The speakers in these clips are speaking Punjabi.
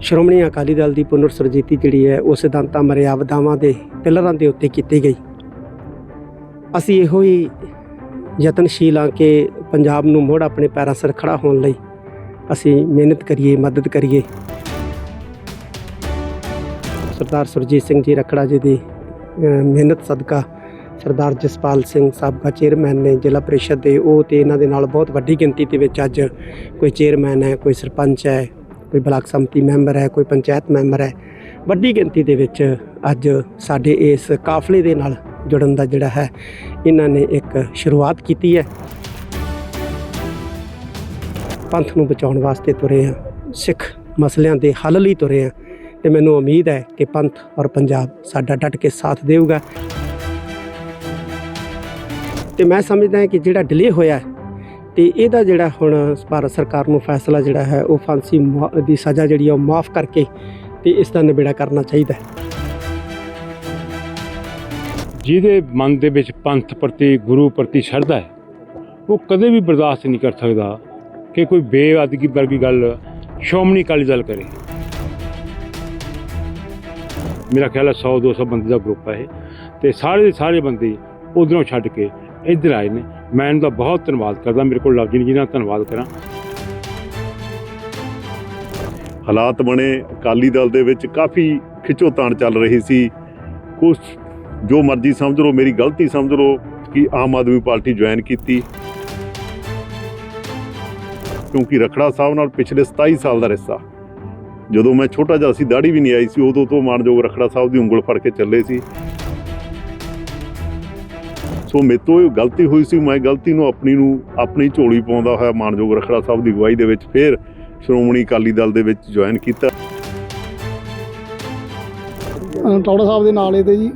ਸ਼੍ਰੋਮਣੀ ਅਕਾਲੀ ਦਲ ਦੀ ਪੁਨਰ ਸੁਰਜੀਤੀ ਜਿਹੜੀ ਹੈ, ਉਹ ਸਿਧਾਂਤਾਂ ਮਰਿਆਵਦਾਵਾਂ ਦੇ ਪਿਲਰਾਂ ਦੇ ਉੱਤੇ ਕੀਤੀ ਗਈ। ਅਸੀਂ ਇਹੋ ਹੀ ਯਤਨਸ਼ੀਲ ਹਾਂ ਕਿ ਪੰਜਾਬ ਨੂੰ ਮੁੜ ਆਪਣੇ ਪੈਰਾਂ ਸਿਰ ਖੜਾ ਹੋਣ ਲਈ ਅਸੀਂ ਮਿਹਨਤ ਕਰੀਏ, ਮਦਦ ਕਰੀਏ। ਸਰਦਾਰ ਸੁਰਜੀਤ ਸਿੰਘ ਜੀ ਰਖੜਾ ਜੀ ਦੀ ਮਿਹਨਤ ਸਦਕਾ ਸਰਦਾਰ ਜਸਪਾਲ ਸਿੰਘ ਸਾਬਕਾ ਚੇਅਰਮੈਨ ਨੇ ਜ਼ਿਲ੍ਹਾ ਪ੍ਰੀਸ਼ਦ ਦੇ, ਉਹ ਤੇ ਇਹਨਾਂ ਦੇ ਨਾਲ ਬਹੁਤ ਵੱਡੀ ਗਿਣਤੀ ਦੇ ਵਿੱਚ ਅੱਜ ਕੋਈ ਚੇਅਰਮੈਨ ਹੈ, ਕੋਈ ਸਰਪੰਚ ਹੈ ਕੋਈ ਬਲਾਕ ਸੰਮਤੀ ਮੈਂਬਰ ਹੈ, ਕੋਈ ਪੰਚਾਇਤ ਮੈਂਬਰ ਹੈ, ਵੱਡੀ ਗਿਣਤੀ ਦੇ ਵਿੱਚ ਅੱਜ ਸਾਡੇ ਇਸ ਕਾਫਲੇ ਦੇ ਨਾਲ ਜੁੜਨ ਦਾ ਜਿਹੜਾ ਹੈ, ਇਹਨਾਂ ਨੇ ਇੱਕ ਸ਼ੁਰੂਆਤ ਕੀਤੀ ਹੈ। ਪੰਥ ਨੂੰ ਬਚਾਉਣ ਵਾਸਤੇ ਤੁਰੇ ਆ ਸਿੱਖ ਮਸਲਿਆਂ ਦੇ ਹੱਲ ਲਈ ਤੁਰੇ ਆ ਤੇ ਮੈਨੂੰ ਉਮੀਦ ਹੈ ਕਿ ਪੰਥ ਔਰ ਪੰਜਾਬ ਸਾਡਾ ਡਟ ਕੇ ਸਾਥ ਦੇਊਗਾ। ਤੇ ਮੈਂ ਸਮਝਦਾ ਹਾਂ ਕਿ ਜਿਹੜਾ ਡਿਲੇ ਹੋਇਆ ਤੇ ਇਹਦਾ ਜਿਹੜਾ ਹੁਣ ਭਾਰਤ ਸਰਕਾਰ ਨੂੰ ਫੈਸਲਾ ਜਿਹੜਾ ਹੈ, ਉਹ ਫਾਂਸੀ ਮੁਆ- ਦੀ ਸਜ਼ਾ ਜਿਹੜੀ ਆ ਉਹ ਮਾਫ ਕਰਕੇ ਤੇ ਇਸ ਦਾ ਨਿਬੇੜਾ ਕਰਨਾ ਚਾਹੀਦਾ ਹੈ। ਜਿਹਦੇ ਮਨ ਦੇ ਵਿੱਚ ਪੰਥ ਪ੍ਰਤੀ, ਗੁਰੂ ਪ੍ਰਤੀ ਸ਼ਰਧਾ ਹੈ, ਉਹ ਕਦੇ ਵੀ ਬਰਦਾਸ਼ਤ ਨਹੀਂ ਕਰ ਸਕਦਾ ਕਿ ਕੋਈ ਬੇਅਦਬੀ ਵਰਗੀ ਗੱਲ, ਸ਼੍ਰੋਮਣੀ ਅਕਾਲੀ ਦਲ ਕਰੇ। ਮੇਰਾ ਖਿਆਲ ਹੈ 100 200 ਬੰਦੇ ਦਾ ਗਰੁੱਪ ਹੈ ਇਹ, ਤੇ ਸਾਰੇ ਦੇ ਸਾਰੇ ਬੰਦੇ ਉਧਰੋਂ ਛੱਡ ਕੇ ਇੱਧਰ ਆਏ ਨੇ। ਮੈਂ ਇਹਨਾਂ ਦਾ ਬਹੁਤ ਧੰਨਵਾਦ ਕਰਦਾ, ਮੇਰੇ ਕੋਲ ਲਫ਼ਜ਼ ਨਹੀਂ ਜਿਹਨਾਂ ਦਾ ਧੰਨਵਾਦ ਕਰਾਂ। ਹਾਲਾਤ ਬਣੇ, ਅਕਾਲੀ ਦਲ ਦੇ ਵਿੱਚ ਕਾਫੀ ਖਿੱਚੋਤਾਣ ਚੱਲ ਰਹੀ ਸੀ। ਕੁਝ ਜੋ ਮਰਜ਼ੀ ਸਮਝ ਲਓ, ਮੇਰੀ ਗਲਤੀ ਸਮਝ ਲਓ ਕਿ ਆਮ ਆਦਮੀ ਪਾਰਟੀ ਜੁਆਇਨ ਕੀਤੀ। ਕਿਉਂਕਿ ਰਖੜਾ ਸਾਹਿਬ ਨਾਲ ਪਿਛਲੇ 27 ਸਾਲ ਦਾ ਰਿਸ਼ਤਾ। ਜਦੋਂ ਮੈਂ ਛੋਟਾ ਜਿਹਾ ਸੀ ਦਾੜੀ ਵੀ ਨਹੀਂ ਆਈ ਸੀ, ਉਦੋਂ ਤੋਂ ਮਾਨਯੋਗ ਰਖੜਾ ਸਾਹਿਬ ਦੀ ਉਂਗਲ ਫੜ ਕੇ ਚੱਲੇ ਸੀ। ਸੋ ਮੇਰੇ ਇਹ ਗਲਤੀ ਹੋਈ ਸੀ, ਮੈਂ ਗਲਤੀ ਨੂੰ ਆਪਣੀ ਨੂੰ ਆਪਣੀ ਝੋਲੀ ਪਾਉਂਦਾ ਹੋਇਆ ਮਾਨਯੋਗ ਰਖੜਾ ਸਾਹਿਬ ਦੀ ਅਗਵਾਈ ਦੇ ਵਿੱਚ ਫਿਰ ਸ਼੍ਰੋਮਣੀ ਅਕਾਲੀ ਦਲ ਦੇ ਵਿੱਚ ਜੁਆਇਨ ਕੀਤਾ। ਟੌੜਾ ਸਾਹਿਬ ਦੇ ਨਾਲ ਇਹਦੇ ਜੀ,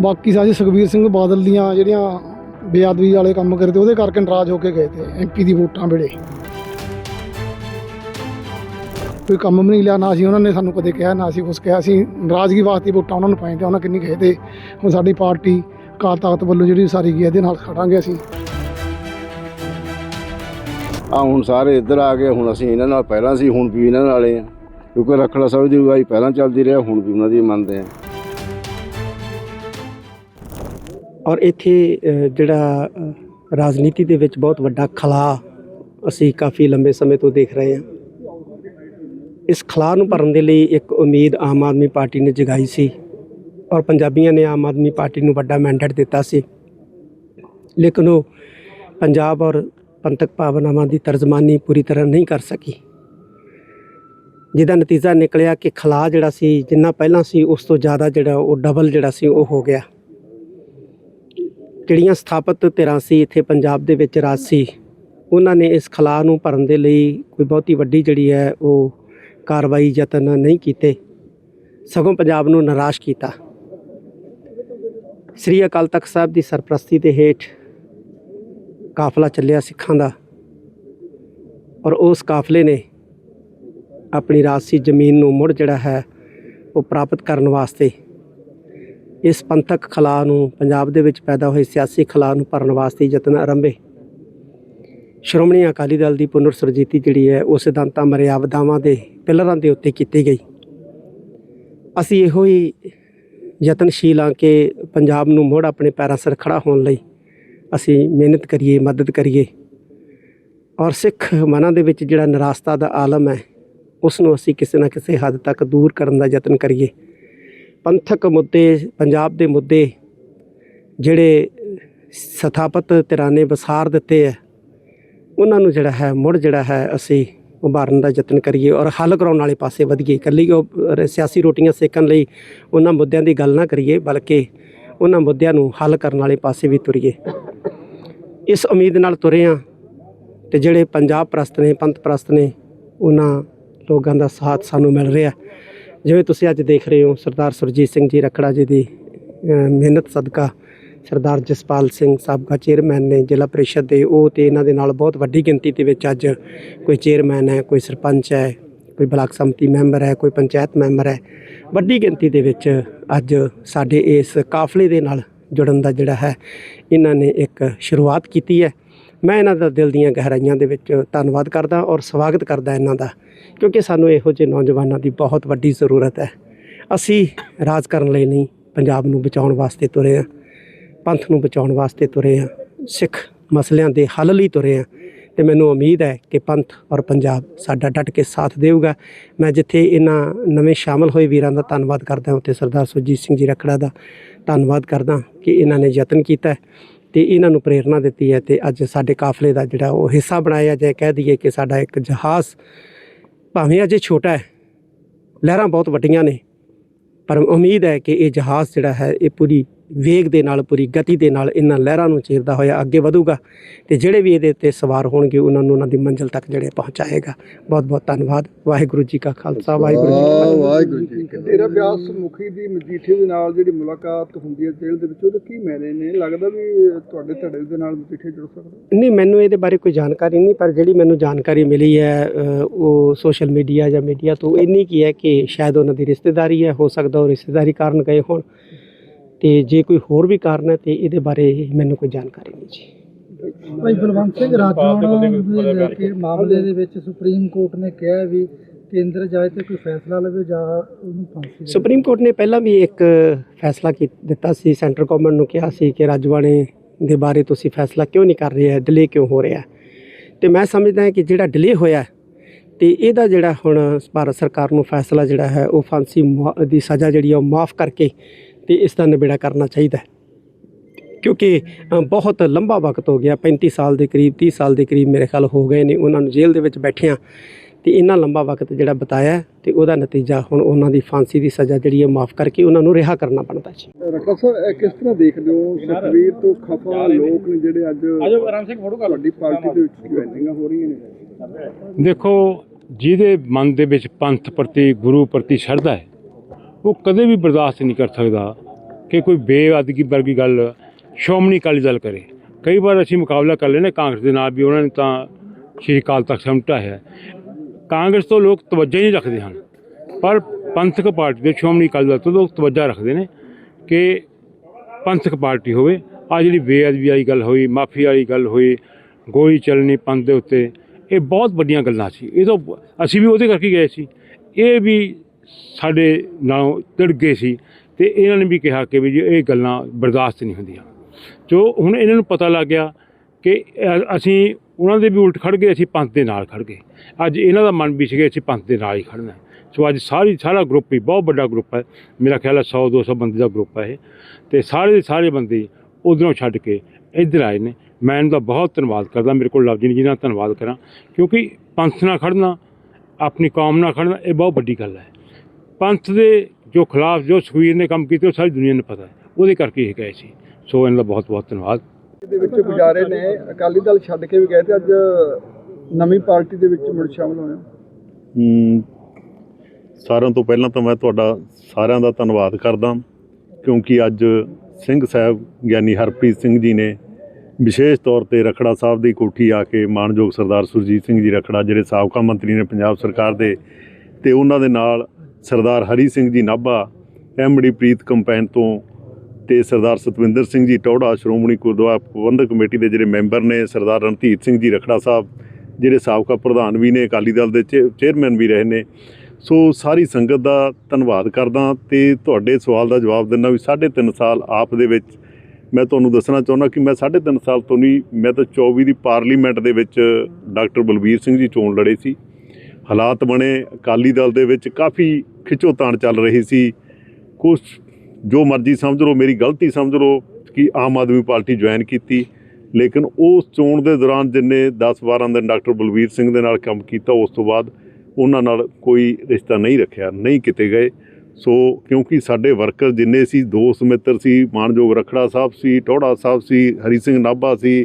ਬਾਕੀ ਸਾਜੀ ਸੁਖਬੀਰ ਸਿੰਘ ਬਾਦਲ ਦੀਆਂ ਜਿਹੜੀਆਂ ਬੇਅਦਬੀ ਵਾਲੇ ਕੰਮ ਕਰਦੇ ਉਹਦੇ ਕਰਕੇ ਨਾਰਾਜ਼ ਹੋ ਕੇ ਗਏ ਤੇ ਐਮਪੀ ਦੀ ਵੋਟਾਂ ਵੇਲੇ। ਕੋਈ ਕੰਮ ਵੀ ਨਹੀਂ ਲਿਆ, ਨਾ ਸੀ ਉਹਨਾਂ ਨੇ ਸਾਨੂੰ ਕਦੇ ਕਿਹਾ, ਨਾ ਸੀ ਕੁਛ ਕਿਹਾ। ਸੀ ਨਾਰਾਜ਼ਗੀ ਵਾਸਤੇ ਵੋਟਾਂ ਉਹਨਾਂ ਨੂੰ ਪਾਈਆਂ ਤੇ ਉਹਨਾਂ ਕਿੰਨੀ ਕਹੇ ਤੇ ਹੁਣ ਸਾਡੀ ਪਾਰਟੀ ਅਕਾਲ ਤਖਤ ਵੱਲੋਂ ਜਿਹੜੀ ਸਾਰੀ ਗਈ ਇਹਦੇ ਨਾਲ ਖੜਾਂਗੇ ਅਸੀਂ। ਆ ਹੁਣ ਸਾਰੇ ਇੱਧਰ ਆ ਗਏ ਹੁਣ ਅਸੀਂ ਇਹਨਾਂ ਨਾਲ ਪਹਿਲਾਂ ਸੀ ਹੁਣ ਵੀ ਇਹਨਾਂ ਨਾਲੇ ਆ। ਕਿਉਂਕਿ ਰਖੜਾ ਸਾਹਿਬ ਦੀ ਉਗਾਈ ਪਹਿਲਾਂ ਚੱਲਦੀ ਰਿਹਾ ਹੁਣ ਵੀ ਉਹਨਾਂ ਦੀ ਮੰਨਦੇ ਆ। ਔਰ ਇੱਥੇ ਜਿਹੜਾ ਰਾਜਨੀਤੀ ਦੇ ਵਿੱਚ ਬਹੁਤ ਵੱਡਾ ਖਲਾ ਅਸੀਂ ਕਾਫੀ ਲੰਬੇ ਸਮੇਂ ਤੋਂ ਦੇਖ ਰਹੇ ਹਾਂ। ਇਸ ਖਲਾ ਨੂੰ ਭਰਨ ਦੇ ਲਈ ਇੱਕ ਉਮੀਦ ਆਮ ਆਦਮੀ ਪਾਰਟੀ ਨੇ ਜਗਾਈ ਸੀ। ਔਰ ਪੰਜਾਬੀਆਂ ਨੇ ਆਮ ਆਦਮੀ ਪਾਰਟੀ ਨੂੰ ਵੱਡਾ ਮੈਂਡੇਟ ਦਿੱਤਾ ਸੀ। ਲੇਕਿਨ ਉਹ ਪੰਜਾਬ ਔਰ ਪੰਥਕ ਭਾਵਨਾਵਾਂ ਦੀ ਤਰਜਮਾਨੀ ਪੂਰੀ ਤਰ੍ਹਾਂ ਨਹੀਂ ਕਰ ਸਕੀ। ਜਿਹਦਾ ਨਤੀਜਾ ਨਿਕਲਿਆ ਕਿ ਖਲਾ ਜਿਹੜਾ ਸੀ, ਜਿੰਨਾ ਪਹਿਲਾਂ ਸੀ, ਉਸ ਤੋਂ ਜ਼ਿਆਦਾ ਜਿਹੜਾ ਉਹ ਡਬਲ ਜਿਹੜਾ ਸੀ, ਉਹ ਹੋ ਗਿਆ। ਜਿਹੜੀਆਂ ਸਥਾਪਿਤ ਧਿਰਾਂ ਸੀ, ਇੱਥੇ ਪੰਜਾਬ ਦੇ ਵਿੱਚ ਰਾਜ ਸੀ, ਉਹਨਾਂ ਨੇ ਇਸ ਖਲਾ ਨੂੰ ਭਰਨ ਦੇ ਲਈ ਕੋਈ ਬਹੁਤੀ ਵੱਡੀ ਜਿਹੜੀ ਹੈ, ਉਹ ਕਾਰਵਾਈ ਯਤਨ ਨਹੀਂ ਕੀਤੇ। ਸਗੋਂ ਪੰਜਾਬ ਨੂੰ ਨਿਰਾਸ਼ ਕੀਤਾ। ਸ੍ਰੀ ਅਕਾਲ ਤਖਤ ਸਾਹਿਬ ਦੀ ਸਰਪ੍ਰਸਤੀ ਦੇ ਹੇਠ ਕਾਫਲਾ ਚੱਲਿਆ ਸਿੱਖਾਂ ਦਾ ਔਰ ਉਸ ਕਾਫਲੇ ਨੇ ਆਪਣੀ ਰਾਜਸੀ ਜ਼ਮੀਨ ਨੂੰ ਮੁੜ ਜਿਹੜਾ ਹੈ ਉਹ ਪ੍ਰਾਪਤ ਕਰਨ ਵਾਸਤੇ ਇਸ ਪੰਥਕ ਖਲਾ ਨੂੰ ਪੰਜਾਬ ਦੇ ਵਿੱਚ ਪੈਦਾ ਹੋਏ ਸਿਆਸੀ ਖਲਾ ਨੂੰ ਭਰਨ ਵਾਸਤੇ ਯਤਨ ਆਰੰਭੇ। ਸ਼੍ਰੋਮਣੀ ਅਕਾਲੀ ਦਲ ਦੀ ਪੁਨਰ ਸੁਰਜੀਤੀ ਜਿਹੜੀ ਹੈ ਉਹ ਸਿਧਾਂਤਾਂ ਮਰਿਆਵਦਾਵਾਂ ਦੇ ਪਿਲਰਾਂ ਦੇ ਉੱਤੇ ਕੀਤੀ ਗਈ। ਅਸੀਂ ਇਹੋ ਹੀ ਯਤਨਸ਼ੀਲ ਹਾਂ ਕਿ ਪੰਜਾਬ ਨੂੰ ਮੁੜ ਆਪਣੇ ਪੈਰਾਂ ਸਿਰ ਖੜਾ ਹੋਣ ਲਈ ਅਸੀਂ ਮਿਹਨਤ ਕਰੀਏ, ਮਦਦ ਕਰੀਏ। ਔਰ ਸਿੱਖ ਮਨਾਂ ਦੇ ਵਿੱਚ ਜਿਹੜਾ ਨਿਰਾਸਤਾ ਦਾ ਆਲਮ ਹੈ ਉਸ ਨੂੰ ਅਸੀਂ ਕਿਸੇ ਨਾ ਕਿਸੇ ਹੱਦ ਤੱਕ ਦੂਰ ਕਰਨ ਦਾ ਯਤਨ ਕਰੀਏ। ਪੰਥਕ ਮੁੱਦੇ, ਪੰਜਾਬ ਦੇ ਮੁੱਦੇ ਜਿਹੜੇ ਸਥਾਪਤ ਧਿਰਾਂ ਨੇ ਵਸਾਰ ਦਿੱਤੇ ਹੈ, ਉਹਨਾਂ ਨੂੰ ਜਿਹੜਾ ਹੈ, ਮੁੜ ਜਿਹੜਾ ਹੈ, ਅਸੀਂ ਉਭਾਰਨ ਦਾ ਯਤਨ ਕਰੀਏ ਔਰ ਹੱਲ ਕਰਾਉਣ ਵਾਲੇ ਪਾਸੇ ਵਧੀਏ। ਇਕੱਲੀ ਉਹ ਸਿਆਸੀ ਰੋਟੀਆਂ ਸੇਕਣ ਲਈ ਉਹਨਾਂ ਮੁੱਦਿਆਂ ਦੀ ਗੱਲ ਨਾ ਕਰੀਏ, ਬਲਕਿ ਉਹਨਾਂ ਮੁੱਦਿਆਂ ਨੂੰ ਹੱਲ ਕਰਨ ਵਾਲੇ ਪਾਸੇ ਵੀ ਤੁਰੀਏ। ਇਸ ਉਮੀਦ ਨਾਲ ਤੁਰੇ ਹਾਂ ਤੇ ਜਿਹੜੇ ਪੰਜਾਬ ਪ੍ਰਸਤ ਨੇ, ਪੰਥ ਪ੍ਰਸਤ ਨੇ, ਉਹਨਾਂ ਲੋਕਾਂ ਦਾ ਸਾਥ ਸਾਨੂੰ ਮਿਲ ਰਿਹਾ। ਜਿਵੇਂ ਤੁਸੀਂ ਅੱਜ ਦੇਖ ਰਹੇ ਹੋ, ਸਰਦਾਰ ਸੁਰਜੀਤ ਸਿੰਘ ਜੀ ਰਖੜਾ ਜੀ ਦੀ ਮਿਹਨਤ ਸਦਕਾ ਸਰਦਾਰ ਜਸਪਾਲ ਸਿੰਘ ਸਾਬਕਾ ਚੇਅਰਮੈਨ ਨੇ ਜ਼ਿਲ੍ਹਾ ਪ੍ਰੀਸ਼ਦ ਦੇ, ਉਹ ਤੇ ਇਹਨਾਂ ਦੇ ਨਾਲ ਬਹੁਤ ਵੱਡੀ ਗਿਣਤੀ ਦੇ ਵਿੱਚ ਅੱਜ ਕੋਈ ਚੇਅਰਮੈਨ ਹੈ, ਕੋਈ ਸਰਪੰਚ ਹੈ, ਕੋਈ ਬਲਾਕ ਸੰਮਤੀ ਮੈਂਬਰ ਹੈ, ਕੋਈ ਪੰਚਾਇਤ ਮੈਂਬਰ ਹੈ। ਵੱਡੀ ਗਿਣਤੀ ਦੇ ਵਿੱਚ ਅੱਜ ਸਾਡੇ ਇਸ ਕਾਫਲੇ ਦੇ ਨਾਲ ਜੁੜਨ ਦਾ ਜਿਹੜਾ ਹੈ, ਇਹਨਾਂ ਨੇ ਇੱਕ ਸ਼ੁਰੂਆਤ ਕੀਤੀ ਹੈ। ਮੈਂ ਇਹਨਾਂ ਦਾ ਦਿਲ ਦੀਆਂ ਗਹਿਰਾਈਆਂ ਦੇ ਵਿੱਚ ਧੰਨਵਾਦ ਕਰਦਾ ਔਰ ਸਵਾਗਤ ਕਰਦਾ ਇਹਨਾਂ ਦਾ, ਕਿਉਂਕਿ ਸਾਨੂੰ ਇਹੋ ਜਿਹੇ ਨੌਜਵਾਨਾਂ ਦੀ ਬਹੁਤ ਵੱਡੀ ਜ਼ਰੂਰਤ ਹੈ। ਅਸੀਂ ਰਾਜ ਕਰਨ ਲਈ ਨਹੀਂ, ਪੰਜਾਬ ਨੂੰ ਬਚਾਉਣ ਵਾਸਤੇ ਤੁਰੇ ਹਾਂ। ਪੰਥ ਨੂੰ ਬਚਾਉਣ ਵਾਸਤੇ ਤੁਰੇ ਹਾਂ, ਸਿੱਖ ਮਸਲਿਆਂ ਦੇ ਹੱਲ ਲਈ ਤੁਰੇ ਹਾਂ ਤੇ ਮੈਨੂੰ ਉਮੀਦ ਹੈ ਕਿ ਪੰਥ ਔਰ ਪੰਜਾਬ ਸਾਡਾ ਡਟ ਕੇ ਸਾਥ ਦੇਊਗਾ। ਮੈਂ ਜਿੱਥੇ ਇਹਨਾਂ ਨਵੇਂ ਸ਼ਾਮਲ ਹੋਏ ਵੀਰਾਂ ਦਾ ਧੰਨਵਾਦ ਕਰਦਾ ਹਾਂ ਉੱਥੇ ਸਰਦਾਰ ਸੁਰਜੀਤ ਸਿੰਘ ਜੀ ਰਖੜਾ ਦਾ ਧੰਨਵਾਦ ਕਰਦਾ ਕਿ ਇਹਨਾਂ ਨੇ ਯਤਨ ਕੀਤਾ ਹੈ ਤੇ ਇਹਨਾਂ ਨੂੰ ਪ੍ਰੇਰਣਾ ਦਿੱਤੀ ਹੈ ਤੇ ਅੱਜ ਸਾਡੇ ਕਾਫਲੇ ਦਾ ਜਿਹੜਾ ਉਹ ਹਿੱਸਾ ਬਣਾਇਆ ਜੇ ਕਹਿ ਦਈਏ ਕਿ ਸਾਡਾ ਇੱਕ ਜਹਾਜ਼ ਭਾਵੇਂ ਅਜੇ ਛੋਟਾ ਹੈ, ਲਹਿਰਾਂ ਬਹੁਤ ਵੱਡੀਆਂ ਨੇ, ਪਰ ਉਮੀਦ ਹੈ ਕਿ ਇਹ ਜਹਾਜ਼ ਜਿਹੜਾ ਹੈ, ਇਹ ਪੂਰੀ ਵੇਗ ਦੇ ਨਾਲ ਪੂਰੀ ਗਤੀ ਦੇ ਨਾਲ ਇਹਨਾਂ ਲਹਿਰਾਂ ਨੂੰ ਚੀਰਦਾ ਹੋਇਆ ਅੱਗੇ ਵਧੂਗਾ ਤੇ ਜਿਹੜੇ ਵੀ ਇਹਦੇ ਉੱਤੇ ਸਵਾਰ ਹੋਣਗੇ ਉਹਨਾਂ ਨੂੰ ਉਹਨਾਂ ਦੀ ਮੰਜ਼ਿਲ ਤੱਕ ਜਿਹੜੇ ਪਹੁੰਚਾਏਗਾ। ਬਹੁਤ ਬਹੁਤ ਧੰਨਵਾਦ। ਵਾਹਿਗੁਰੂ ਜੀ ਕਾ ਖਾਲਸਾ ਵਾਹਿਗੁਰੂ ਜੀ ਕੀ ਫਤਿਹ। ਵਾਹਿਗੁਰੂ ਜੀ ਤੇਰਾ ਵਿਆਸ ਮੁਖੀ ਦੀ ਮਜੀਠੇ ਦੇ ਨਾਲ ਜਿਹੜੀ ਮੁਲਾਕਾਤ ਹੁੰਦੀ ਹੈ ਜੇਲ੍ਹ ਦੇ ਵਿੱਚ ਉਹਦੇ ਕੀ ਮੈਨੇ ਨੇ? ਲੱਗਦਾ ਵੀ ਤੁਹਾਡੇ ਧੜੇ ਦੇ ਨਾਲ ਮਜੀਠੇ ਜੁੜ ਸਕਦਾ ਨਹੀਂ ਮੈਨੂੰ ਇਹਦੇ ਬਾਰੇ ਕੋਈ ਜਾਣਕਾਰੀ ਨਹੀਂ ਪਰ ਜਿਹੜੀ ਮੈਨੂੰ ਜਾਣਕਾਰੀ ਮਿਲੀ ਹੈ ਉਹ ਸੋਸ਼ਲ ਮੀਡੀਆ ਜਾਂ ਮੀਡੀਆ ਤੋਂ ਇੰਨੀ ਕੀ ਹੈ ਕਿ ਸ਼ਾਇਦ ਉਹਨਾਂ ਦੀ ਰਿਸ਼ਤੇਦਾਰੀ ਹੈ ਹੋ ਸਕਦਾ ਉਹ ਰਿਸ਼ਤੇਦਾਰੀ ਕਾਰਨ ਗਏ ਹੋਣ। ਤੇ ਜੇ ਕੋਈ ਹੋਰ ਵੀ ਕਾਰਨ ਹੈ ਤੇ ਇਹਦੇ ਬਾਰੇ ਮੈਨੂੰ ਕੋਈ ਜਾਣਕਾਰੀ ਨਹੀਂ ਜੀ ਭਾਈ ਬਲਵੰਤ ਸਿੰਘ ਰਾਜੋਆਣਾ ਦੇ ਲੈ ਕੇ ਮਾਮਲੇ ਦੇ ਵਿੱਚ ਸੁਪਰੀਮ ਕੋਰਟ ਨੇ ਕਿਹਾ ਵੀ ਕੇਂਦਰ ਜਾਏ ਤੇ ਕੋਈ ਫੈਸਲਾ ਲਵੇ ਜਾਂ ਉਹਨੂੰ ਫਾਂਸੀ ਸੁਪਰੀਮ ਕੋਰਟ ਨੇ ਪਹਿਲਾਂ ਵੀ ਇੱਕ ਫੈਸਲਾ ਕੀ ਦਿੱਤਾ ਸੀ ਸੈਂਟਰ ਗਵਰਨਮੈਂਟ ਨੂੰ ਕਿਹਾ ਸੀ ਕਿ ਰਾਜਵਾੜੇ ਦੇ ਬਾਰੇ ਤੁਸੀਂ ਫੈਸਲਾ ਕਿਉਂ ਨਹੀਂ ਕਰ ਰਹੇ ਹੈ ਡਿਲੇ ਕਿਉਂ ਹੋ ਰਿਹਾ? ਤੇ ਮੈਂ ਸਮਝਦਾ ਹਾਂ ਕਿ ਜਿਹੜਾ ਡਿਲੇ ਹੋਇਆ ਤੇ ਇਹਦਾ ਜਿਹੜਾ ਹੁਣ ਭਾਰਤ ਸਰਕਾਰ ਨੂੰ ਫੈਸਲਾ ਜਿਹੜਾ ਹੈ ਉਹ ਫਾਂਸੀ ਦੀ ਸਜ਼ਾ ਜਿਹੜੀ ਆ ਉਹ ਮਾਫ ਕਰਕੇ ਤੇ ਇਸ ਦਾ ਨਿਬੇੜਾ ਕਰਨਾ ਚਾਹੀਦਾ ਹੈ। ਕਿਉਂਕਿ ਬਹੁਤ ਲੰਬਾ ਵਕਤ ਹੋ ਗਿਆ 35 ਸਾਲ ਦੇ ਕਰੀਬ 30 ਸਾਲ ਦੇ ਕਰੀਬ ਮੇਰੇ ਖਿਆਲ ਹੋ ਗਏ ਨੇ ਉਹਨਾਂ ਨੂੰ ਜੇਲ੍ਹ ਦੇ ਵਿੱਚ ਬੈਠਿਆਂ। ਤੇ ਇੰਨਾ ਲੰਬਾ ਵਕਤ ਜਿਹੜਾ ਬਤਾਇਆ ਤੇ ਉਹਦਾ ਨਤੀਜਾ ਹੁਣ ਉਹਨਾਂ ਦੀ ਫਾਂਸੀ ਦੀ ਸਜ਼ਾ ਜਿਹੜੀ ਹੈ ਮਾਫ ਕਰਕੇ ਉਹਨਾਂ ਨੂੰ ਰਿਹਾ ਕਰਨਾ ਬਣਦਾ ਜੀ। ਸਾਹਿਬ ਇਹ ਕਿਸ ਤਰ੍ਹਾਂ ਦੇਖਦੇ ਹੋ? ਸੁਖਵੀਰ ਤੋਂ ਖਫਾ ਲੋਕ ਨੇ ਜਿਹੜੇ ਅੱਜ ਆਜੋ ਆਰਾਮ ਸਿੰਘ ਫੋਟੋ ਤੁਹਾਡੀ ਪਾਰਟੀ ਦੇ ਵਿੱਚ ਜੁਆਇਨਿੰਗਾਂ ਹੋ ਰਹੀਆਂ ਨੇ। ਦੇਖੋ ਜਿਹਦੇ ਮਨ ਦੇ ਵਿੱਚ ਪੰਥ ਪ੍ਰਤੀ ਗੁਰੂ ਪ੍ਰਤੀ ਸ਼ਰਧਾ ਹੈ ਉਹ ਕਦੇ ਵੀ ਬਰਦਾਸ਼ਤ ਨਹੀਂ ਕਰ ਸਕਦਾ ਕਿ ਕੋਈ ਬੇਅਦਗੀ ਵਰਗੀ ਗੱਲ ਸ਼੍ਰੋਮਣੀ ਅਕਾਲੀ ਦਲ ਕਰੇ। ਕਈ ਵਾਰ ਅਸੀਂ ਮੁਕਾਬਲਾ ਕਰ ਲੈਨੇ ਕਾਂਗਰਸ ਦੇ ਨਾਲ ਵੀ ਉਹਨਾਂ ਨੇ ਤਾਂ ਸ਼੍ਰੀ ਅਕਾਲ ਤਖਤ ਸਮਟਾ ਹੈ ਕਾਂਗਰਸ ਤੋਂ ਲੋਕ ਤਵੱਜਾ ਹੀ ਨਹੀਂ ਰੱਖਦੇ ਹਨ। ਪਰ ਪੰਥਕ ਪਾਰਟੀ ਦੇ ਸ਼੍ਰੋਮਣੀ ਅਕਾਲੀ ਦਲ ਤੋਂ ਲੋਕ ਤਵੱਜਾ ਰੱਖਦੇ ਨੇ ਕਿ ਪੰਥਕ ਪਾਰਟੀ ਹੋਵੇ। ਆ ਜਿਹੜੀ ਬੇਅਦਬੀ ਵਾਲੀ ਗੱਲ ਹੋਈ, ਮਾਫੀ ਵਾਲੀ ਗੱਲ ਹੋਈ, ਗੋਲੀ ਚੱਲਣੀ ਪੰਥ ਦੇ ਉੱਤੇ, ਇਹ ਬਹੁਤ ਵੱਡੀਆਂ ਗੱਲਾਂ ਸੀ। ਇਹ ਤਾਂ ਅਸੀਂ ਵੀ ਉਹਦੇ ਕਰਕੇ ਗਏ ਸੀ। ਇਹ ਵੀ ਸਾਡੇ ਨਾਲੋਂ ਤਿੜ ਗਏ ਸੀ ਤੇ ਇਹਨਾਂ ਨੇ ਵੀ ਕਿਹਾ ਕਿ ਵੀ ਜੀ ਇਹ ਗੱਲਾਂ ਬਰਦਾਸ਼ਤ ਨਹੀਂ ਹੁੰਦੀਆਂ। ਜੋ ਹੁਣ ਇਹਨਾਂ ਨੂੰ ਪਤਾ ਲੱਗ ਗਿਆ ਕਿ ਅਸੀਂ ਉਹਨਾਂ ਦੇ ਵੀ ਉਲਟ ਖੜ ਗਏ, ਅਸੀਂ ਪੰਥ ਦੇ ਨਾਲ ਖੜ ਗਏ। ਅੱਜ ਇਹਨਾਂ ਦਾ ਮਨ ਵੀ ਸੀਗਾ ਅਸੀਂ ਪੰਥ ਦੇ ਨਾਲ ਹੀ ਖੜਨਾ ਸੋ ਅੱਜ ਸਾਰੀ, ਸਾਰਾ ਗਰੁੱਪ ਹੀ ਬਹੁਤ ਵੱਡਾ ਗਰੁੱਪ ਹੈ। ਮੇਰਾ ਖਿਆਲ ਹੈ 100 200 ਬੰਦੇ ਦਾ ਗਰੁੱਪ ਹੈ ਇਹ। ਤੇ ਸਾਰੇ ਦੇ ਸਾਰੇ ਬੰਦੇ ਉਧਰੋਂ ਛੱਡ ਕੇ ਇੱਧਰ ਆਏ ਨੇ। ਮੈਂ ਇਹਨਾਂ ਦਾ ਬਹੁਤ ਧੰਨਵਾਦ ਕਰਦਾ। ਮੇਰੇ ਕੋਲ ਲਫ਼ਜ਼ ਨਹੀਂ ਜਿਹਨਾਂ ਦਾ ਧੰਨਵਾਦ ਕਰਾਂ। ਕਿਉਂਕਿ ਪੰਥ ਨਾਲ ਖੜਨਾ ਆਪਣੀ ਕੌਮ ਨਾਲ ਖੜਨਾ ਇਹ ਬਹੁਤ ਵੱਡੀ ਗੱਲ ਹੈ। ਪੰਥ ਦੇ ਜੋ ਖਿਲਾਫ ਜੋ ਸੁਖਵੀਰ ਨੇ ਕੰਮ ਕੀਤੇ ਉਹ ਸਾਰੀ ਦੁਨੀਆ ਨੂੰ ਪਤਾ ਹੈ। ਉਹਦੇ ਕਰਕੇ ਇਹ ਗਏ ਸੀ। ਸੋ ਇਹਨਾਂ ਦਾ ਬਹੁਤ ਬਹੁਤ ਧੰਨਵਾਦ। ਦੇ ਵਿੱਚ ਗੁਜ਼ਾਰੇ ਨੇ। ਅਕਾਲੀ ਦਲ ਛੱਡ ਕੇ ਵੀ ਗਏ ਤੇ ਅੱਜ ਨਵੀਂ ਪਾਰਟੀ ਦੇ ਵਿੱਚ ਮੁੜ ਸ਼ਾਮਲ ਹੋਏ ਸਾਰਿਆਂ ਤੋਂ ਪਹਿਲਾਂ ਤਾਂ ਮੈਂ ਤੁਹਾਡਾ ਸਾਰਿਆਂ ਦਾ ਧੰਨਵਾਦ ਕਰਦਾ ਕਿਉਂਕਿ ਅੱਜ ਸਿੰਘ ਸਾਹਿਬ ਗਿਆਨੀ ਹਰਪ੍ਰੀਤ ਸਿੰਘ ਜੀ ਨੇ ਵਿਸ਼ੇਸ਼ ਤੌਰ ਤੇ ਰਖੜਾ ਸਾਹਿਬ ਦੀ ਕੋਠੀ ਆ ਕੇ ਮਾਨਯੋਗ ਸਰਦਾਰ ਸੁਰਜੀਤ ਸਿੰਘ ਜੀ ਰਖੜਾ ਜਿਹੜੇ ਸਾਬਕਾ ਮੰਤਰੀ ਨੇ ਪੰਜਾਬ ਸਰਕਾਰ ਦੇ ਤੇ ਉਹਨਾਂ ਦੇ ਨਾਲ ਸਰਦਾਰ ਹਰੀ ਸਿੰਘ ਜੀ ਨਾਭਾ ਐਮਡੀ ਪ੍ਰੀਤ ਕੰਪੈਨ ਤੋਂ ਤੇ ਸਰਦਾਰ ਸਤਵਿੰਦਰ ਸਿੰਘ ਜੀ ਟੌੜਾ ਸ਼੍ਰੋਮਣੀ ਗੁਰਦੁਆਰਾ ਪ੍ਰਬੰਧਕ ਕਮੇਟੀ ਦੇ ਜਿਹੜੇ ਮੈਂਬਰ ਨੇ, ਸਰਦਾਰ ਰਣਧੀਰ ਸਿੰਘ ਜੀ ਰਖੜਾ ਸਾਹਿਬ, ਜਿਹੜੇ ਸਾਬਕਾ ਪ੍ਰਧਾਨ ਵੀ ਨੇ, ਅਕਾਲੀ ਦਲ ਦੇ ਚੇ- ਚੇਅਰਮੈਨ ਵੀ ਰਹੇ ਨੇ। ਸੋ ਸਾਰੀ ਸੰਗਤ ਦਾ ਧੰਨਵਾਦ ਕਰਦਾ ਤੇ ਤੁਹਾਡੇ ਸਵਾਲ ਦਾ ਜਵਾਬ ਦਿੰਦਾ ਵੀ 3.5 ਸਾਲ ਆਪ ਦੇ ਵਿੱਚ ਮੈਂ ਤੁਹਾਨੂੰ ਦੱਸਣਾ ਚਾਹੁੰਦਾ ਕਿ ਮੈਂ 3.5 ਸਾਲ ਤੋਂ ਨਹੀਂ, ਮੈਂ ਤਾਂ 24 ਦੀ ਪਾਰਲੀਮੈਂਟ ਦੇ ਵਿੱਚ ਡਾਕਟਰ ਬਲਬੀਰ ਸਿੰਘ ਜੀ ਚੋਣ ਲੜੇ ਸੀ। ਹਾਲਾਤ ਬਣੇ, ਅਕਾਲੀ ਦਲ ਦੇ ਵਿੱਚ ਕਾਫੀ ਖਿੱਚੋਤਾਣ ਚੱਲ ਰਹੀ ਸੀ। ਕੁਝ ਜੋ ਮਰਜ਼ੀ ਸਮਝ ਲਓ ਮੇਰੀ ਗਲਤੀ ਸਮਝ ਲਓ ਕਿ ਆਮ ਆਦਮੀ ਪਾਰਟੀ ਜੁਆਇਨ ਕੀਤੀ। ਲੇਕਿਨ ਉਸ ਚੋਣ ਦੇ ਦੌਰਾਨ ਜਿੰਨੇ 10-12 ਦਿਨ ਡਾਕਟਰ ਬਲਵੀਰ ਸਿੰਘ ਦੇ ਨਾਲ ਕੰਮ ਕੀਤਾ, ਉਸ ਤੋਂ ਬਾਅਦ ਉਹਨਾਂ ਨਾਲ ਕੋਈ ਰਿਸ਼ਤਾ ਨਹੀਂ ਰੱਖਿਆ, ਨਹੀਂ ਕਿਤੇ ਗਏ। ਸੋ ਕਿਉਂਕਿ ਸਾਡੇ ਵਰਕਰ ਜਿੰਨੇ ਸੀ, ਦੋਸਤ ਮਿੱਤਰ ਸੀ ਮਾਨਯੋਗ ਰਖੜਾ ਸਾਹਿਬ ਸੀ ਟੋੜਾ ਸਾਹਿਬ ਸੀ, ਹਰੀ ਸਿੰਘ ਨਾਭਾ ਸੀ,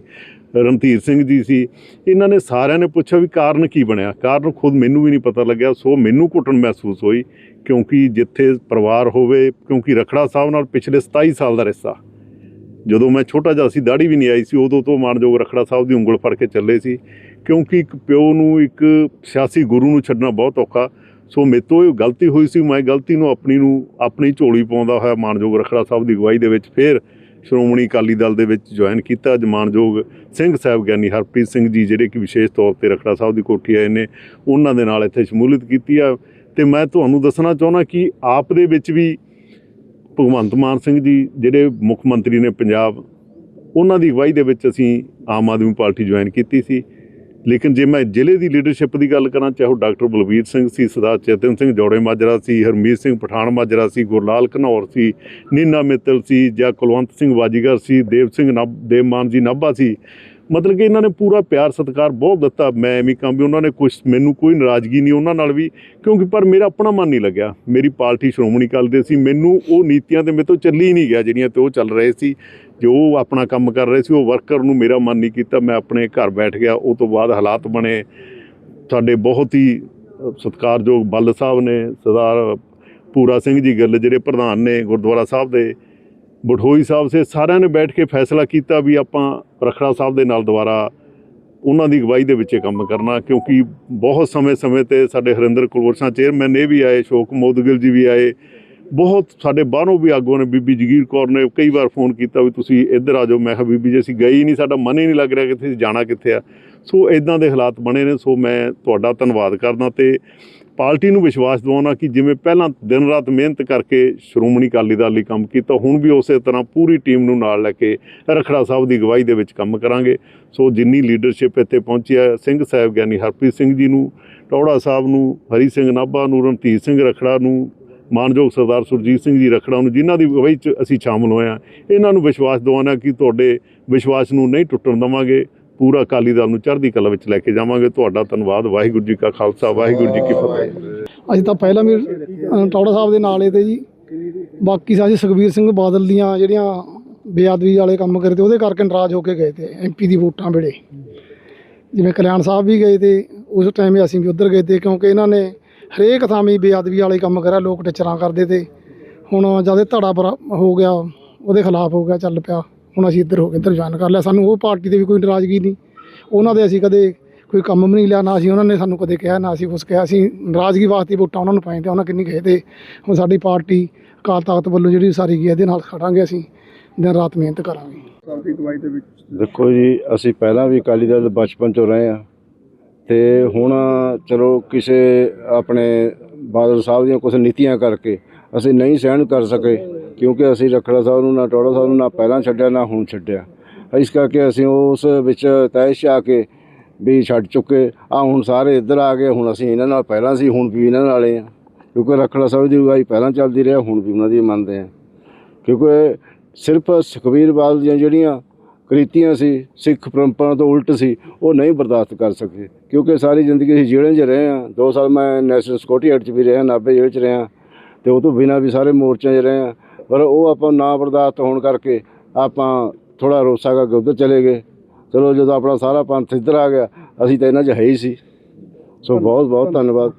ਰਣਧੀਰ ਸਿੰਘ ਜੀ ਸੀ, ਇਹਨਾਂ ਨੇ ਸਾਰਿਆਂ ਨੇ ਪੁੱਛਿਆ ਵੀ ਕਾਰਨ ਕੀ ਬਣਿਆ? ਕਾਰਨ ਖੁਦ ਮੈਨੂੰ ਵੀ ਨਹੀਂ ਪਤਾ ਲੱਗਿਆ। ਸੋ ਮੈਨੂੰ ਘੁੱਟਣ ਮਹਿਸੂਸ ਹੋਈ ਕਿਉਂਕਿ ਜਿੱਥੇ ਪਰਿਵਾਰ ਹੋਵੇ, ਕਿਉਂਕਿ ਰਖੜਾ ਸਾਹਿਬ ਨਾਲ ਪਿਛਲੇ 27 ਸਾਲ ਦਾ ਰਿਸ਼ਤਾ। ਜਦੋਂ ਮੈਂ ਛੋਟਾ ਜਿਹਾ ਸੀ ਦਾੜੀ ਵੀ ਨਹੀਂ ਆਈ ਸੀ, ਉਦੋਂ ਤੋਂ ਮਾਨਯੋਗ ਰਖੜਾ ਸਾਹਿਬ ਦੀ ਉਂਗਲ ਫੜ ਕੇ ਚੱਲੇ ਸੀ। ਕਿਉਂਕਿ ਇੱਕ ਪਿਓ ਨੂੰ, ਇੱਕ ਸਿਆਸੀ ਗੁਰੂ ਨੂੰ ਛੱਡਣਾ ਬਹੁਤ ਔਖਾ। ਸੋ ਮੇਰੇ ਤੋਂ ਇਹ ਗਲਤੀ ਹੋਈ ਸੀ, ਮੈਂ ਗਲਤੀ ਨੂੰ ਆਪਣੀ ਨੂੰ, ਆਪਣੀ ਝੋਲੀ ਪਾਉਂਦਾ ਹੋਇਆ ਮਾਨਯੋਗ ਰਖੜਾ ਸਾਹਿਬ ਦੀ ਅਗਵਾਈ ਦੇ ਵਿੱਚ ਫਿਰ ਸ਼੍ਰੋਮਣੀ ਅਕਾਲੀ ਦਲ ਦੇ ਵਿੱਚ ਜੁਆਇਨ ਕੀਤਾ। ਜਮਾਨਯੋਗ ਸਿੰਘ ਸਾਹਿਬ ਗਿਆਨੀ ਹਰਪ੍ਰੀਤ ਸਿੰਘ ਜੀ, ਜਿਹੜੇ ਕਿ ਵਿਸ਼ੇਸ਼ ਤੌਰ ਤੇ ਰਖੜਾ ਸਾਹਿਬ ਦੀ ਕੋਠੀ ਆਏ ਨੇ, ਉਹਨਾਂ ਦੇ ਨਾਲ ਇੱਥੇ ਸ਼ਮੂਲੀਅਤ ਕੀਤੀ ਆ। ਤੇ ਮੈਂ ਤੁਹਾਨੂੰ ਦੱਸਣਾ ਚਾਹੁੰਦਾ ਕਿ ਆਪ ਦੇ ਵਿੱਚ ਵੀ ਭਗਵੰਤ ਮਾਨ ਸਿੰਘ ਜੀ ਜਿਹੜੇ ਮੁੱਖ ਮੰਤਰੀ ਨੇ ਪੰਜਾਬ, ਉਹਨਾਂ ਦੀ ਅਗਵਾਈ ਦੇ ਵਿੱਚ ਅਸੀਂ ਆਮ ਆਦਮੀ ਪਾਰਟੀ ਜੁਆਇਨ ਕੀਤੀ ਸੀ। ਲੇਕਿਨ ਜੇ ਮੈਂ ਜ਼ਿਲ੍ਹੇ ਦੀ ਲੀਡਰਸ਼ਿਪ ਦੀ ਗੱਲ ਕਰਾਂ, ਚਾਹੇ ਉਹ ਡਾਕਟਰ ਬਲਬੀਰ ਸਿੰਘ ਸੀ, ਸਰਦਾਰ ਚੇਤਨ ਸਿੰਘ ਜੋੜੇ ਮਾਜਰਾ ਸੀ, ਹਰਮੀਤ ਸਿੰਘ ਪਠਾਨ ਮਾਜਰਾ ਸੀ, ਗੁਰਲਾਲ ਘਨੌਰ ਸੀ, ਨੀਨਾ ਮਿੱਤਲ ਸੀ ਜਾਂ ਕੁਲਵੰਤ ਸਿੰਘ ਵਾਜੀਗਰ ਸੀ, ਦੇਵ ਸਿੰਘ ਨਾਭ ਦੇਵਮਾਨ ਜੀ ਨਾਭਾ ਸੀ ਮਤਲਬ ਕਿ ਇਹਨਾਂ ਨੇ ਪੂਰਾ ਪਿਆਰ ਸਤਿਕਾਰ ਬਹੁਤ ਦਿੱਤਾ। ਮੈਂ ਐਵੇਂ ਕੰਮ ਵੀ ਉਹਨਾਂ ਨੇ ਕੁਝ ਮੈਨੂੰ ਕੋਈ ਨਾਰਾਜ਼ਗੀ ਨਹੀਂ ਉਹਨਾਂ ਨਾਲ ਵੀ, ਕਿਉਂਕਿ ਪਰ ਮੇਰਾ ਆਪਣਾ ਮਨ ਨਹੀਂ ਲੱਗਿਆ। ਮੇਰੀ ਪਾਰਟੀ ਸ਼੍ਰੋਮਣੀ ਅਕਾਲੀ ਦੇ ਸੀ। ਮੈਨੂੰ ਉਹ ਨੀਤੀਆਂ ਤੇ ਮੇਰੇ ਤੋਂ ਚੱਲੀ ਨਹੀਂ ਗਿਆ, ਜਿਹੜੀਆਂ ਤੇ ਉਹ ਚੱਲ ਰਹੇ ਸੀ। ਜੋ ਉਹ ਆਪਣਾ ਕੰਮ ਕਰ ਰਹੇ ਸੀ, ਉਹ ਵਰਕਰ ਨੂੰ ਮੇਰਾ ਮਨ ਨਹੀਂ ਕੀਤਾ। ਮੈਂ ਆਪਣੇ ਘਰ ਬੈਠ ਗਿਆ। ਉਹ ਤੋਂ ਬਾਅਦ ਹਾਲਾਤ ਬਣੇ। ਸਾਡੇ ਬਹੁਤ ਹੀ ਸਤਿਕਾਰਯੋਗ ਬੱਲ ਸਾਹਿਬ ਨੇ, ਸਰਦਾਰ ਪੂਰਾ ਸਿੰਘ ਜੀ ਗੱਲ, ਜਿਹੜੇ ਪ੍ਰਧਾਨ ਨੇ ਗੁਰਦੁਆਰਾ ਸਾਹਿਬ ਦੇ, ਬਠੋਈ ਸਾਹਿਬ ਸੇ, ਸਾਰਿਆਂ ਨੇ ਬੈਠ ਕੇ ਫੈਸਲਾ ਕੀਤਾ ਵੀ ਆਪਾਂ ਰਖੜਾ ਸਾਹਿਬ ਦੇ ਨਾਲ ਦੁਬਾਰਾ ਉਹਨਾਂ ਦੀ ਅਗਵਾਈ ਦੇ ਵਿੱਚ ਇਹ ਕੰਮ ਕਰਨਾ, ਕਿਉਂਕਿ ਬਹੁਤ ਸਮੇਂ-ਸਮੇਂ ਤੇ ਸਾਡੇ ਹਰਿੰਦਰ ਕੁਲਵਰਸ਼ਾ ਚੇਅਰਮੈਨ ਇਹ ਵੀ ਆਏ ਸ਼ੋਕ ਮੋਦਗਿਲ ਜੀ ਵੀ ਆਏ। ਬਹੁਤ ਸਾਡੇ ਬਾਹਰੋਂ ਵੀ ਆਗੂਆਂ ਨੇ, ਬੀਬੀ ਜਗੀਰ ਕੌਰ ਨੇ ਕਈ ਵਾਰ ਫੋਨ ਕੀਤਾ ਵੀ ਤੁਸੀਂ ਇੱਧਰ ਆ ਜਾਓ। ਮੈਂ ਕਿਹਾ, ਬੀਬੀ ਜੀ, ਅਸੀਂ ਗਏ ਹੀ ਨਹੀਂ, ਸਾਡਾ ਮਨ ਹੀ ਨਹੀਂ ਲੱਗ ਰਿਹਾ ਕਿੱਥੇ ਜਾਣਾ ਕਿੱਥੇ ਆ। ਸੋ ਇਦਾਂ ਦੇ ਹਾਲਾਤ ਬਣੇ ਨੇ, ਸੋ ਮੈਂ ਤੁਹਾਡਾ ਧੰਨਵਾਦ ਕਰਦਾ ਤੇ ਪਾਰਟੀ ਨੂੰ ਵਿਸ਼ਵਾਸ ਦਿਵਾਉਣਾ ਕਿ ਜਿਵੇਂ ਪਹਿਲਾਂ ਦਿਨ ਰਾਤ ਮਿਹਨਤ ਕਰਕੇ ਸ਼੍ਰੋਮਣੀ ਅਕਾਲੀ ਦਲ ਲਈ ਕੰਮ ਕੀਤਾ, ਹੁਣ ਵੀ ਉਸੇ ਤਰ੍ਹਾਂ ਪੂਰੀ ਟੀਮ ਨੂੰ ਨਾਲ ਲੈ ਕੇ ਰਖੜਾ ਸਾਹਿਬ ਦੀ ਅਗਵਾਈ ਦੇ ਵਿੱਚ ਕੰਮ ਕਰਾਂਗੇ। ਸੋ ਜਿੰਨੀ ਲੀਡਰਸ਼ਿਪ ਇੱਥੇ ਪਹੁੰਚੀ ਹੈ, ਸਿੰਘ ਸਾਹਿਬ ਗਿਆਨੀ ਹਰਪ੍ਰੀਤ ਸਿੰਘ ਜੀ ਨੂੰ, ਟੌੜਾ ਸਾਹਿਬ ਨੂੰ, ਹਰੀ ਸਿੰਘ ਨਾਭਾ ਨੂੰ, ਰਣਧੀਰ ਸਿੰਘ ਰਖੜਾ ਨੂੰ, ਮਾਨਯੋਗ ਸਰਦਾਰ ਸੁਰਜੀਤ ਸਿੰਘ ਜੀ ਰਖੜਾ ਨੂੰ, ਜਿਨ੍ਹਾਂ ਦੀ ਅਗਵਾਈ 'ਚ ਅਸੀਂ ਸ਼ਾਮਲ ਹੋਏ ਹਾਂ, ਇਹਨਾਂ ਨੂੰ ਵਿਸ਼ਵਾਸ ਦਿਵਾਉਣਾ ਕਿ ਤੁਹਾਡੇ ਵਿਸ਼ਵਾਸ ਨੂੰ ਨਹੀਂ ਟੁੱਟਣ ਦੇਵਾਂਗੇ। ਪੂਰਾ ਅਕਾਲੀ ਦਲ ਨੂੰ ਚੜ੍ਹਦੀ ਕਲਾ ਵਿੱਚ ਲੈ ਕੇ ਜਾਵਾਂਗੇ। ਤੁਹਾਡਾ ਧੰਨਵਾਦ। ਵਾਹਿਗੁਰੂ ਜੀ ਕਾ ਖਾਲਸਾ। ਵਾਹਿਗੁਰੂ ਜੀ ਕੀ ਫਤਿਹ। ਅੱਜ ਤਾਂ ਪਹਿਲਾਂ ਵੀ ਅ, ਟੌੜਾ ਸਾਹਿਬ ਦੇ ਨਾਲ ਹੀ ਤੇ ਜੀ। ਬਾਕੀ ਅਸੀਂ ਸੁਖਬੀਰ ਸਿੰਘ ਬਾਦਲ ਦੀਆਂ ਜਿਹੜੀਆਂ ਬੇਅਦਬੀ ਵਾਲੇ ਕੰਮ ਕਰੇ ਤੇ ਉਹਦੇ ਕਰਕੇ ਨਾਰਾਜ਼ ਹੋ ਕੇ ਗਏ ਤੇ ਐਮਪੀ ਦੀ ਵੋਟਾਂ ਵੇਲੇ। ਜਿਵੇਂ ਕਲਿਆਣ ਸਾਹਿਬ ਵੀ ਗਏ ਤੇ ਉਸ ਟਾਈਮ ਅਸੀਂ ਵੀ ਉੱਧਰ ਗਏ ਤੇ ਕਿਉਂਕਿ ਇਹਨਾਂ ਨੇ ਹਰੇਕ ਥਾਂ ਵੀ ਬੇਅਦਬੀ ਵਾਲੇ ਕੰਮ ਕਰਿਆ ਲੋਕ ਟਿਚਰਾਂ ਕਰਦੇ ਤੇ। ਹੁਣ ਜਦ ਇਹ ਧੜਾ ਬਰਾ- ਹੋ ਗਿਆ ਉਹਦੇ ਖਿਲਾਫ ਹੋ ਗਿਆ ਚੱਲ ਪਿਆ। ਹੁਣ ਅਸੀਂ ਇੱਧਰ ਹੋ ਕੇ ਇੱਧਰ ਜੁਆਇਨ ਕਰ ਲਿਆ। ਸਾਨੂੰ ਉਹ ਪਾਰਟੀ ਦੇ ਵੀ ਕੋਈ ਨਾਰਾਜ਼ਗੀ ਨਹੀਂ। ਉਹਨਾਂ ਦੇ ਅਸੀਂ ਕਦੇ ਕੋਈ ਕੰਮ ਵੀ ਨਹੀਂ ਲਿਆ ਨਾ ਅਸੀਂ ਉਹਨਾਂ ਨੇ ਸਾਨੂੰ ਕਦੇ ਕਿਹਾ ਨਾ ਅਸੀਂ ਕੁਛ ਕਿਹਾ। ਅਸੀਂ ਨਾਰਾਜ਼ਗੀ ਵਾਸਤੇ ਵੋਟਾਂ ਉਹਨਾਂ ਨੂੰ ਪਾਏ ਤੇ ਉਹਨਾਂ ਕਿੰਨੀ ਕਹੇ ਤੇ ਹੁਣ ਸਾਡੀ ਪਾਰਟੀ ਅਕਾਲ ਤਖਤ ਵੱਲੋਂ ਜਿਹੜੀ ਸਾਰੀ ਗਈ ਇਹਦੇ ਨਾਲ ਖੜਾਂਗੇ ਅਸੀਂ ਦਿਨ ਰਾਤ ਮਿਹਨਤ ਕਰਾਂਗੇ। ਦੇ ਵਿੱਚ ਦੇਖੋ ਜੀ ਅਸੀਂ ਪਹਿਲਾਂ ਵੀ ਅਕਾਲੀ ਦਲ ਬਚਪਨ ਤੋਂ ਰਹੇ ਆ ਤੇ ਹੁਣ ਚਲੋ ਕਿਸੇ ਆਪਣੇ ਬਾਦਲ ਸਾਹਿਬ ਦੀਆਂ ਕੁਝ ਨੀਤੀਆਂ ਕਰਕੇ ਅਸੀਂ ਨਹੀਂ ਸਹਿਣ ਕਰ ਸਕੇ। ਕਿਉਂਕਿ ਅਸੀਂ ਰਖੜਾ ਸਾਹਿਬ ਨੂੰ ਨਾ ਟੋੜਾ ਸਾਹਿਬ ਨੂੰ ਨਾ ਪਹਿਲਾਂ ਛੱਡਿਆ, ਨਾ ਹੁਣ ਛੱਡਿਆ। ਇਸ ਕਰਕੇ ਅਸੀਂ ਉਸ ਵਿੱਚ ਤੈਸ਼ ਆ ਕੇ ਵੀ ਛੱਡ ਚੁੱਕੇ। ਆ ਹੁਣ ਸਾਰੇ ਇੱਧਰ ਆ ਗਏ, ਹੁਣ ਅਸੀਂ ਇਹਨਾਂ ਨਾਲ ਪਹਿਲਾਂ ਸੀ, ਹੁਣ ਵੀ ਇਹਨਾਂ ਨਾਲੇ ਆ ਕਿਉਂਕਿ ਰਖੜਾ ਸਾਹਿਬ ਦੀ ਅਗਵਾਈ ਪਹਿਲਾਂ ਚੱਲਦੀ ਰਿਹਾ, ਹੁਣ ਵੀ ਉਹਨਾਂ ਦੀ ਮੰਨਦੇ ਆ ਕਿਉਂਕਿ ਸਿਰਫ ਸੁਖਬੀਰ ਬਾਦਲ ਦੀਆਂ ਜਿਹੜੀਆਂ ਕ੍ਰਿਤੀਆਂ ਸੀ, ਸਿੱਖ ਪਰੰਪਰਾ ਤੋਂ ਉਲਟ ਸੀ, ਉਹ ਨਹੀਂ ਬਰਦਾਸ਼ਤ ਕਰ ਸਕੇ। ਕਿਉਂਕਿ ਸਾਰੀ ਜ਼ਿੰਦਗੀ ਅਸੀਂ ਜੇਲ੍ਹਾਂ 'ਚ ਰਹੇ ਹਾਂ। ਦੋ ਸਾਲ ਮੈਂ ਨੈਸ਼ਨਲ ਸਿਕਿਉਰਿਟੀ ਐਕਟ 'ਚ ਵੀ ਰਿਹਾ, ਨਾਭੇ ਜੇਲ੍ਹ 'ਚ ਰਿਹਾ। ਤੇ ਉਹ ਤੋਂ ਬਿਨਾਂ ਵੀ ਸਾਰੇ ਮੋਰਚਿਆਂ 'ਚ ਰਹੇ ਹਾਂ। ਪਰ ਉਹ ਆਪਾਂ ਨਾ ਬਰਦਾਸ਼ਤ ਹੋਣ ਕਰਕੇ ਆਪਾਂ ਥੋੜਾ ਰੋਸਾ ਕਰਕੇ ਉੱਧਰ ਚਲੇ ਗਏ। ਚਲੋ ਜਦੋਂ ਆਪਣਾ ਸਾਰਾ ਪੰਥ ਇੱਧਰ ਆ ਗਿਆ ਅਸੀਂ ਤਾਂ ਇਹਨਾਂ 'ਚ ਹੈ ਹੀ ਸੀ। ਸੋ ਬਹੁਤ ਬਹੁਤ ਧੰਨਵਾਦ।